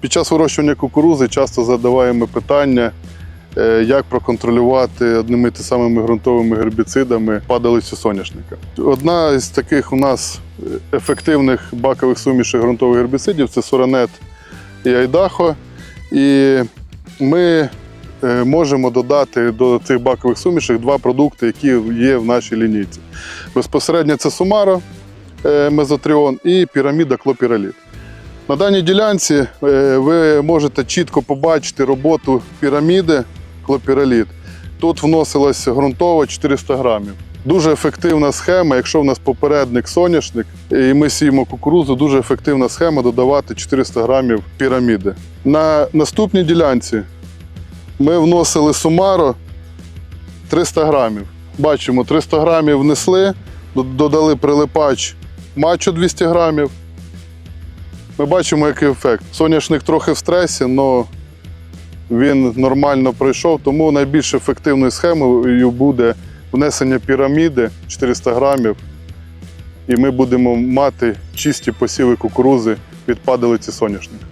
Під час вирощування кукурузи часто задаваємо питання, е, як проконтролювати одними і самими ґрунтовими гербіцидами падалицю соняшника. Одна із таких у нас е, ефективних бакових сумішей ґрунтових гербіцидів це Соранет і Айдахо. І ми е, можемо додати до цих бакових сумішей два продукти, які є в нашій лінійці. Безпосередньо це Сумаро мезотріон і піраміда клопіраліт. На даній ділянці е, ви можете чітко побачити роботу піраміди клопіраліт. Тут вносилось ґрунтово 400 грамів. Дуже ефективна схема. Якщо в нас попередник соняшник і ми сіємо кукурузу, дуже ефективна схема додавати 400 грамів піраміди. На наступній ділянці ми вносили сумаро 300 грамів. Бачимо, 300 грамів внесли, додали прилипач мачо 200 грамів. Ми бачимо, який ефект. Соняшник трохи в стресі, але він нормально пройшов, тому найбільш ефективною схемою буде внесення піраміди 400 грамів. І ми будемо мати чисті посіви кукурузи від падалиці соняшника.